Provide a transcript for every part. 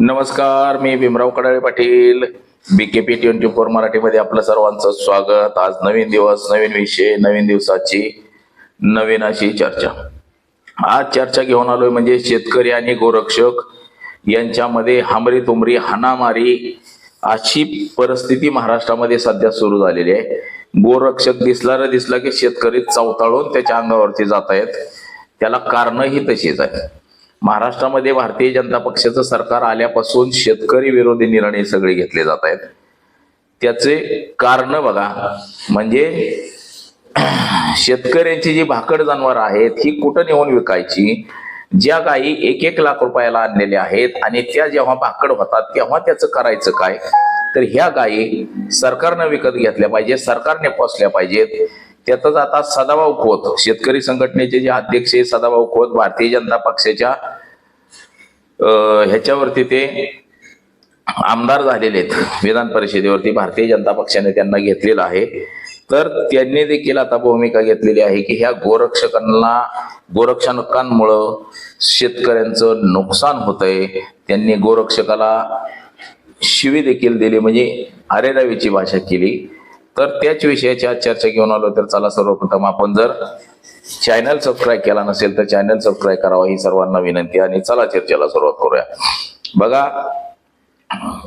नमस्कार मी Bhimrao Kadale Patil. B K P twenty four मराठीमध्ये आपलं सर्वांचं स्वागत. आज नवीन दिवस नवीन विषय नवीन दिवसाची नवीन अशी चर्चा. आज चर्चा घेऊन आलोय म्हणजे शेतकरी आणि गोरक्षक यांच्यामध्ये हमरी तुमरी हाणामारी अशी परिस्थिती महाराष्ट्रामध्ये सध्या सुरू झालेली आहे. गोरक्षक दिसला रे दिसला की शेतकरी चवताळून त्याच्या अंगावरती जात आहेत त्याला कारणही तशीच आहेत. महाराष्ट्रामध्ये भारतीय जनता पक्षाचं सरकार आल्यापासून शेतकरी विरोधी निर्णय सगळे घेतले जात आहेत. त्याचे कारण बघा म्हणजे शेतकऱ्यांची जी भाकड जनावर आहेत ही कुठं नेऊन विकायची? ज्या गायी एक एक लाख रुपयाला आणलेल्या आहेत आणि त्या जेव्हा भाकड होतात तेव्हा त्याचं करायचं काय? तर ह्या गायी सरकारनं विकत घेतल्या पाहिजे सरकारने पोसल्या पाहिजेत. त्यातच आता सदाभाऊ खोत शेतकरी संघटनेचे जे अध्यक्ष आहे सदाभाऊ खोत भारतीय जनता पक्षाच्या ह्याच्यावरती ते आमदार झालेले आहेत. विधान परिषदेवरती भारतीय जनता पक्षाने त्यांना घेतलेलं आहे. तर त्यांनी देखील आता भूमिका घेतलेली आहे की ह्या गोरक्षकांना गोरक्षकांमुळं शेतकऱ्यांचं नुकसान होतंय. त्यांनी गोरक्षकाला शिवी देखील दिली म्हणजे अरेरावीची भाषा केली. तर त्याच विषयाची आज चर्चा घेऊन आलो तर चला सर्वप्रथम आपण जर चॅनल सबस्क्राईब केला नसेल तर चॅनल सबस्क्राईब करावा ही सर्वांना विनंती आणि चला चर्चेला सुरुवात करूया. बघा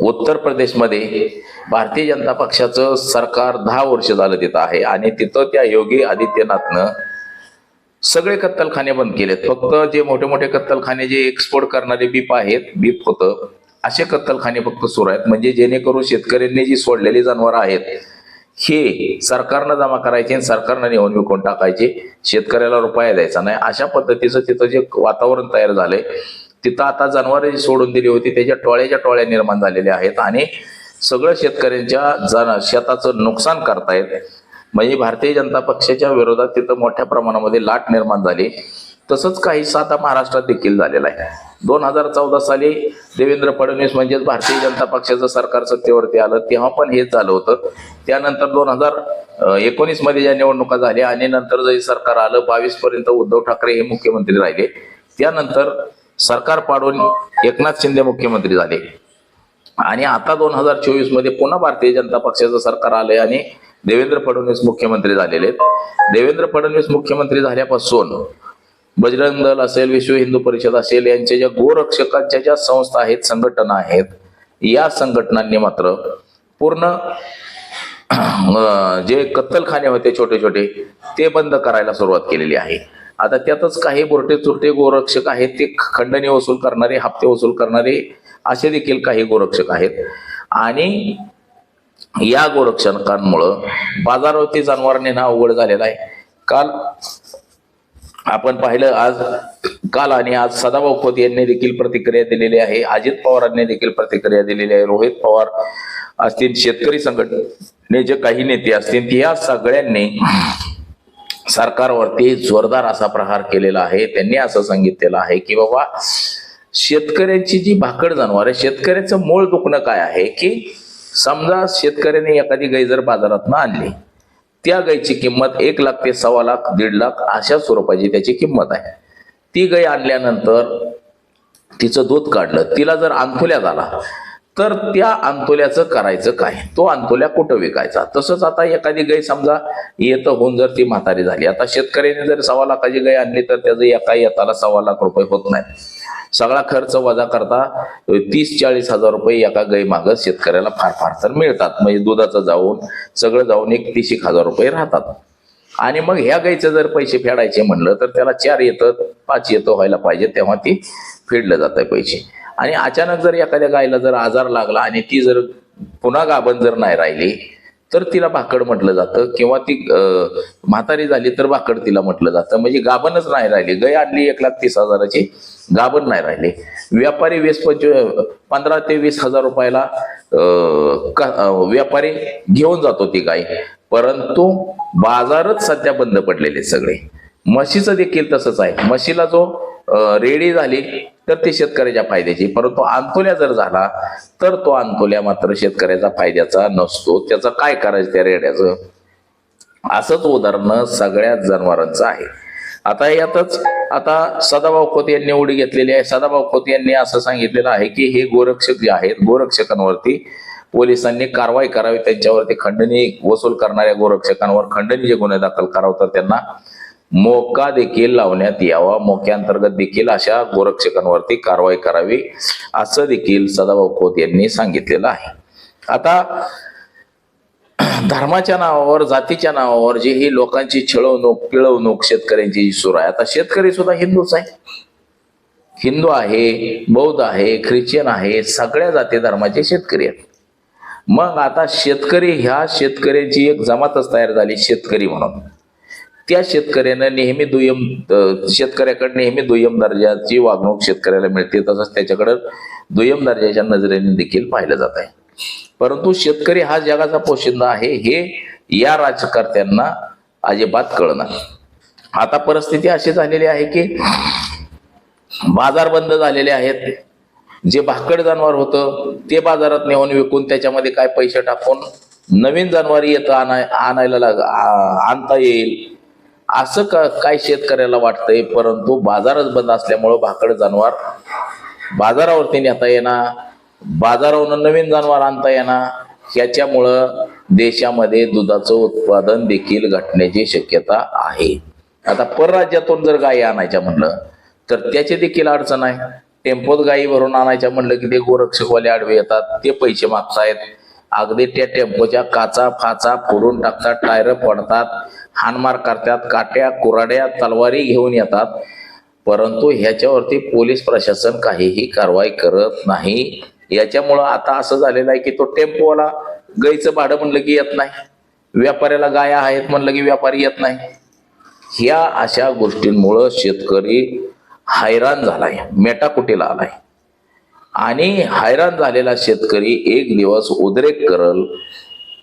उत्तर प्रदेशमध्ये भारतीय जनता पक्षाचं सरकार दहा वर्ष झालं तिथं आहे आणि तिथं त्या योगी आदित्यनाथनं सगळे कत्तलखाने बंद केलेत. फक्त जे मोठे मोठे कत्तलखाने जे एक्सपोर्ट करणारे बीप आहेत बीप होतं असे कत्तलखाने फक्त सुरू आहेत. म्हणजे जेणेकरून शेतकऱ्यांनी जी सोडलेली जनावरं आहेत हे सरकारनं जमा करायचे आणि सरकारनं नेऊन विकून टाकायचे. शेतकऱ्याला रुपया द्यायचा नाही. अशा पद्धतीचं तिथं जे वातावरण तयार झालंय तिथं आता जनावरे जी सोडून दिली होती. त्याच्या टोळ्याच्या टोळ्या निर्माण झालेल्या आहेत आणि सगळं शेतकऱ्यांच्या जन शेताचं नुकसान करतायत. म्हणजे भारतीय जनता पक्षाच्या विरोधात तिथं मोठ्या प्रमाणामध्ये लाट निर्माण झाली. तसंच काही आता महाराष्ट्रात देखील झालेलं आहे. दोन हजार चौदा साली देवेंद्र फडणवीस म्हणजेच भारतीय जनता पक्षाचं सरकार सत्तेवरती आलं तेव्हा पण हेच झालं होतं. त्यानंतर दोन हजार एकोणीसमध्ये ज्या निवडणुका झाल्या आणि नंतर जे सरकार आलं बावीस पर्यंत उद्धव ठाकरे हे मुख्यमंत्री राहिले. त्यानंतर सरकार पाडून एकनाथ शिंदे मुख्यमंत्री झाले. आणि आता दोन हजार चोवीसमध्ये पुन्हा भारतीय जनता पक्षाचं सरकार आलंय आणि देवेंद्र फडणवीस मुख्यमंत्री झालेले आहेत. देवेंद्र फडणवीस मुख्यमंत्री झाल्यापासून बजरंग दल असेल विश्व हिंदू परिषद असेल यांच्या ज्या गोरक्षकांच्या ज्या संस्था आहेत संघटना आहेत या संघटनांनी मात्र पूर्ण जे कत्तलखाने होते छोटे छोटे ते बंद करायला सुरुवात केलेली आहे. आता त्यातच काही बोरटे चुरटे गोरक्षक आहेत ते खंडणी वसूल करणारे हप्ते वसूल करणारे असे देखील काही गोरक्षक आहेत. आणि या गोरक्षकांमुळं बाजारावरती जनावर नेणं अवघड झालेलं आहे. काल आपण पाहिलं आज काल आणि आज सदाभाऊ खोत यांनी देखील प्रतिक्रिया दिलेली आहे अजित पवारांनी देखील प्रतिक्रिया दिलेली आहे रोहित पवार असतील शेतकरी संघटनेचे काही नेते असतील या सगळ्यांनी सरकारवरती जोरदार असा प्रहार केलेला आहे. त्यांनी असं सांगितलेलं आहे की बाबा शेतकऱ्यांची जी भाकड जनावर आहे शेतकऱ्याचं मूळ दुखणं काय आहे की समजा शेतकऱ्याने एखादी गैजर जर आणली त्या गायची किंमत एक लाख ते सव्वा लाख दीड लाख अशा स्वरूपाची त्याची किंमत आहे. ती गाय आणल्यानंतर तिचं दूध काढलं. तिला जर अंथुल्या झाला तर त्या अंतोल्याचं करायचं काय? तो अंतोल्या कुठं विकायचा? तसंच आता एखादी गाय समजा येतं होऊन जर ती म्हातारी झाली. आता शेतकऱ्याने जर सव्वा लाखाची गाय आणली तर त्याचं एका येताला सव्वा लाख रुपये होत नाही. सगळा खर्च वजा करता तीस चाळीस हजार रुपये एका गाई मागं शेतकऱ्याला फार फार तर मिळतात. म्हणजे दुधाचं जाऊन सगळं जाऊन एक तीस एक हजार रुपये राहतात. आणि मग ह्या गाईचं जर पैसे फेडायचे म्हणलं तर त्याला चार येतं पाच येतं व्हायला पाहिजे तेव्हा ती फेडलं जात पैसे. आणि अचानक जर एखाद्या गायला जर आजार लागला आणि ती जर पुन्हा गाभण जर नाही राहिली तर तिला भाकड म्हटलं जातं. किंवा ती म्हातारी झाली तर भाकड तिला म्हटलं जातं. म्हणजे गाभणच नाही राहिली. गाय आणली एक लाख तीस हजाराची गाभण नाही राहिली. व्यापारी वीस पंचवीस पंधरा ते वीस हजार रुपयाला व्यापारी घेऊन जातो ती गाय. परंतु बाजारच सध्या बंद पडलेले सगळे. म्हशीचं देखील तसंच आहे. म्हशीला जो रेडी झाली तर ते शेतकऱ्याच्या फायद्याची. परंतु आंतोल्या जर झाला तर तो आंतोल्या मात्र शेतकऱ्याचा फायद्याचा नसतो. त्याचं काय करायचं त्या रेड्याचं? असंच उदाहरण सगळ्याच जनावरांचं आहे. आता यातच आता सदाभाऊ खोत यांनी उडी घेतलेली आहे. सदाभाऊ खोत यांनी असं सांगितलेलं आहे की हे गोरक्षक जे आहेत गोरक्षकांवरती पोलिसांनी कारवाई करावी. त्यांच्यावरती खंडणी वसूल करणाऱ्या गोरक्षकांवर खंडणी जे गुन्हे दाखल करावं तर त्यांना मोका देखील लावण्यात यावा. मोक्याअंतर्गत देखील अशा गोरक्षकांवरती कारवाई करावी असं देखील सदाभाऊ खोत यांनी सांगितलेलं आहे. आता धर्माच्या नावावर जातीच्या नावावर जी ही लोकांची छळवणूक पिळवणूक शेतकऱ्यांची जी सुरू आहे. आता शेतकरी सुद्धा हिंदूच आहे. हिंदू आहे बौद्ध आहे ख्रिश्चन आहे सगळ्या जाती धर्माचे शेतकरी आहेत. मग आता शेतकरी ह्या शेतकऱ्यांची एक जमातच तयार झाली शेतकरी म्हणून. त्या शेतकऱ्यानं नेहमी दुय्यम शेतकऱ्याकडे नेहमी दुय्यम दर्जाची वागणूक शेतकऱ्याला मिळते तसंच त्याच्याकडं दुय्यम दर्जाच्या नजरेने देखील पाहिलं जात आहे. परंतु शेतकरी हा जगाचा पोशिंदा आहे हे या राजकर्त्यांना अजिबात कळणार आता परिस्थिती अशी झालेली आहे की बाजार बंद झालेले आहेत. जे भाकड जनावर होतं ते बाजारात नेऊन विकून त्याच्यामध्ये काय पैसे टाकून नवीन जनावर येतं आणाय आणायला लाग आ- आणता येईल. असं का काय शेतकऱ्याला वाटतंय? परंतु बाजारच बंद असल्यामुळं भाकड जनावर बाजारावरती नेता येणार बाजारावरून नवीन जनावर आणता येणार याच्यामुळं देशामध्ये दुधाचं उत्पादन देखील घटण्याची शक्यता आहे. आता परराज्यातून जर गायी आणायच्या म्हणलं तर त्याची देखील अडचण आहे. टेम्पोत गायी भरून आणायच्या म्हणलं की ते गोरक्षकवाले आडवे येतात ते पैसे मागतायत. अगदी त्या टेम्पोच्या काचा फाचा फोडून टाकतात टायर पडतात हाणमार करतात काट्या कुराड्या तलवारी घेऊन येतात. परंतु ह्याच्यावरती पोलीस प्रशासन काहीही कारवाई करत नाही. याच्यामुळं आता असं झालेलं आहे की तो टेम्पोवाला गाईचं भाडं म्हणलं की येत नाही. व्यापाऱ्याला गाया आहेत म्हणलं की व्यापारी येत नाही. ह्या अशा गोष्टींमुळं शेतकरी हैराण झालाय मेटाकुटीला आलाय. आणि हैराण झालेला शेतकरी एक दिवस उद्रेक करल.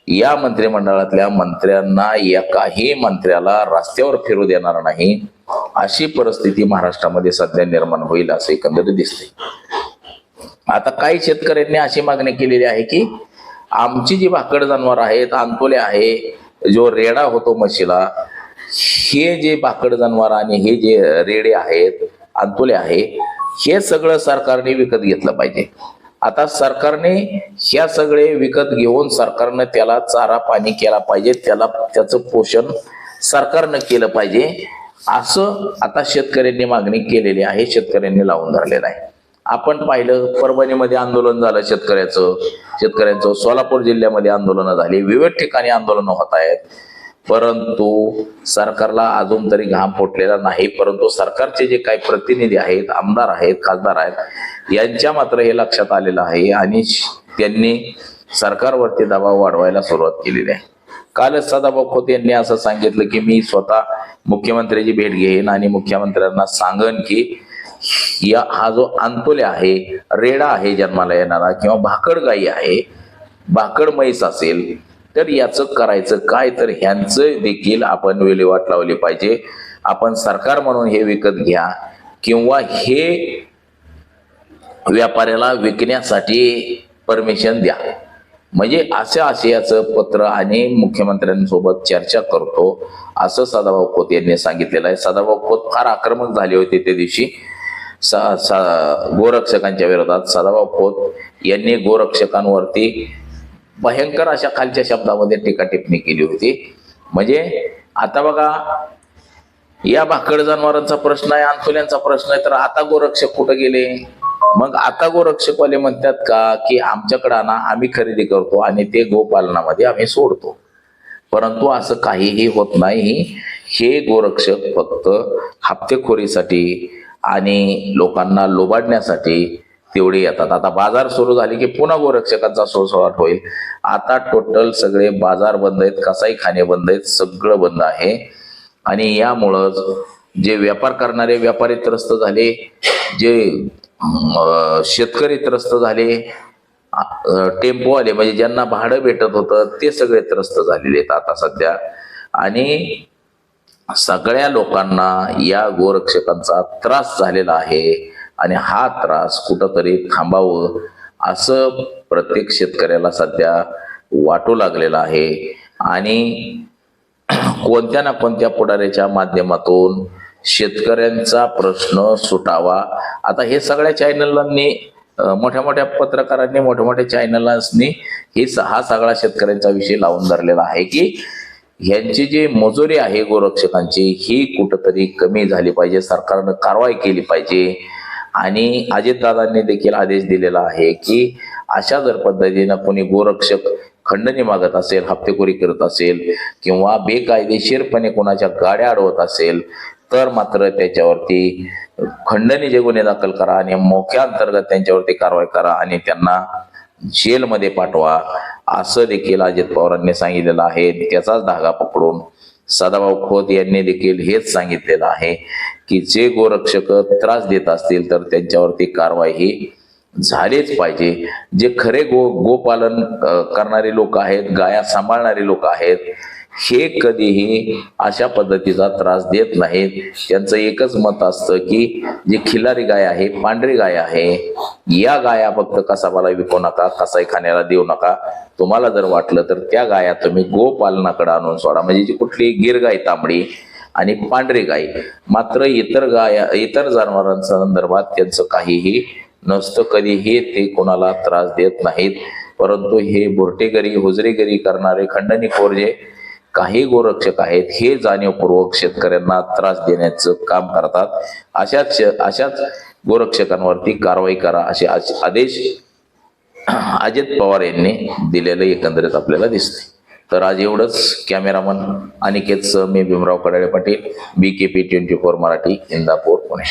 या मंत्रिमंडळातल्या मंत्र्यांना एकाही मंत्र्याला रस्त्यावर फिरू देणार नाही. अशी परिस्थिती महाराष्ट्रामध्ये सध्या निर्माण होईल असं एकंदरीत दिसते आता काही शेतकऱ्यांनी अशी मागणी केलेली आहे की आमची जी भाकड जनावर आहेत अंतोले आहे जो रेडा होतो म्हशीला हे जे भाकड जनावर आणि हे जे रेडे आहेत अंतोले आहे हे सगळं सरकारने विकत घेतलं पाहिजे. आता सरकारने ह्या सगळे विकत घेऊन सरकारनं त्याला चारा पाणी केला पाहिजे त्याला त्याचं पोषण सरकारनं केलं पाहिजे. असं आता शेतकऱ्यांनी मागणी केलेली आहे शेतकऱ्यांनी लावून धरलेलं आहे. आपण पाहिलं परभणीमध्ये आंदोलन झालं शेतकऱ्याचं शेतकऱ्यांचं सोलापूर जिल्ह्यामध्ये आंदोलनं झाली विविध ठिकाणी आंदोलनं होत आहेत. परंतु सरकारला अजून तरी घाम फुटलेला नाही परंतु सरकारचे जे काही प्रतिनिधी आहेत आमदार आहेत खासदार आहेत यांच्या मात्र हे लक्षात आलेलं आहे आणि श- त्यांनी सरकारवरती दबाव वाढवायला सुरुवात केलेली आहे. कालच सदाभाऊ खोत यांनी असं सांगितलं की मी स्वतः मुख्यमंत्र्याची भेट घेईन आणि मुख्यमंत्र्यांना सांगन की या हा जो अंतोले आहे रेडा आहे जन्माला येणारा किंवा भाकड गाई आहे भाकड म्हैस असेल तर याचं करायचं काय तर ह्यांचं देखील आपण विल्हेवाट लावली पाहिजे. आपण सरकार म्हणून हे विकत घ्या किंवा हे व्यापाऱ्याला विकण्यासाठी परमिशन द्या. म्हणजे अशा आशयाचं पत्र आणि मुख्यमंत्र्यांसोबत चर्चा करतो असं सदाभाऊ खोत यांनी सांगितलेलं आहे. सदाभाऊ खोत फार आक्रमक झाले होते त्या दिवशी. सा सा गोरक्षकांच्या विरोधात सदाभाऊ खोत यांनी गोरक्षकांवरती भयंकर अशा खालच्या शब्दामध्ये टीका टिप्पणी केली होती. म्हणजे आता बघा या भाकड जनावरांचा प्रश्न आहे अंतुल्यांचा प्रश्न आहे तर आता गोरक्षक कुठं गेले? मग आता गोरक्षकवाले म्हणतात का की आमच्याकडे ना आम्ही खरेदी करतो आणि ते गोपालनामध्ये आम्ही सोडतो. परंतु असं काहीही होत नाही. हे गोरक्षक फक्त हप्तेखोरीसाठी आणि लोकांना लोबाडण्यासाठी तेवढे येतात. आता बाजार सुरू झाले की पुन्हा गोरक्षकांचा सोळसोळाट होईल. आता टोटल सगळे बाजार बंद आहेत कसाई खाणे बंद आहेत सगळं बंद आहे. आणि यामुळंच जे व्यापार करणारे व्यापारी त्रस्त झाले जे शेतकरी त्रस्त झाले टेम्पोवाले म्हणजे ज्यांना भाडं भेटत होतं ते सगळे त्रस्त झालेले आहेत आता सध्या. आणि सगळ्या लोकांना या गोरक्षकांचा त्रास झालेला आहे. आणि हा त्रास कुठंतरी थांबावं असं प्रत्येक शेतकऱ्याला सध्या वाटू लागलेलं आहे. आणि कोणत्या ना कोणत्या पुढाऱ्याच्या माध्यमातून शेतकऱ्यांचा प्रश्न सुटावा आता हे सगळ्या चॅनलांनी मोठ्या मोठ्या पत्रकारांनी मोठ्या मोठ्या चॅनलांनी हे स- हा सगळा शेतकऱ्यांचा विषय लावून धरलेला आहे की ह्यांची जी मजुरी आहे गोरक्षकांची ही कुठंतरी कमी झाली पाहिजे सरकारनं कारवाई केली पाहिजे. आणि अजितदादांनी देखील आदेश दिलेला आहे की अशा जर पद्धतीनं कोणी गोरक्षक खंडणी मागत असेल हप्तेखोरी करत असेल किंवा बेकायदेशीरपणे कोणाच्या गाड्या अडवत असेल तर मात्र त्याच्यावरती खंडणी गुन्हे दाखल करा आणि मोक्या अंतर्गत त्यांच्यावरती कारवाई करा आणि त्यांना जेलमध्ये पाठवा. असं देखील अजित पवारांनी सांगितलेलं आहे. त्याचाच धागा पकडून सदाभाऊ खोत यांनी देखील हेच सांगितलेलं आहे की जे गोरक्षक त्रास देत असतील तर त्यांच्यावरती कारवाई ही झालीच पाहिजे. जे खरे गो गोपालन करणारे लोक आहेत गाया सांभाळणारे लोक आहेत हे कधीही अशा पद्धतीचा त्रास देत नाहीत. त्यांचं एकच मत असतं की जी खिलारी गाय आहे पांढरी गाय आहे या गाया फक्त कसाबाला विकू नका कसाई खाण्याला देऊ नका. तुम्हाला जर वाटलं तर त्या गाया तुम्ही गोपालनाकडे आणून सोडा. म्हणजे जी कुठली गिरगाय तांबडी आणि पांढरी गाय मात्र इतर गाया इतर जनावरांच्या संदर्भात त्यांचं काहीही नसतं कधीही ते कोणाला त्रास देत नाहीत. परंतु हे बुरटेगरी हुजरेगरी करणारे खंडणीखोर जे काही गोरक्षक आहेत हे जाणीवपूर्वक शेतकऱ्यांना त्रास देण्याचं काम करतात. अशाच अशाच गोरक्षकांवरती कारवाई करा असे आदेश अजित पवार यांनी दिलेलं एकंदरीत आपल्याला दिसते तर आज एवढंच. कॅमेरामन अनिकेतसह मी Bhimrao Kadale Patil B K P twenty four Marathi Indapur Pune.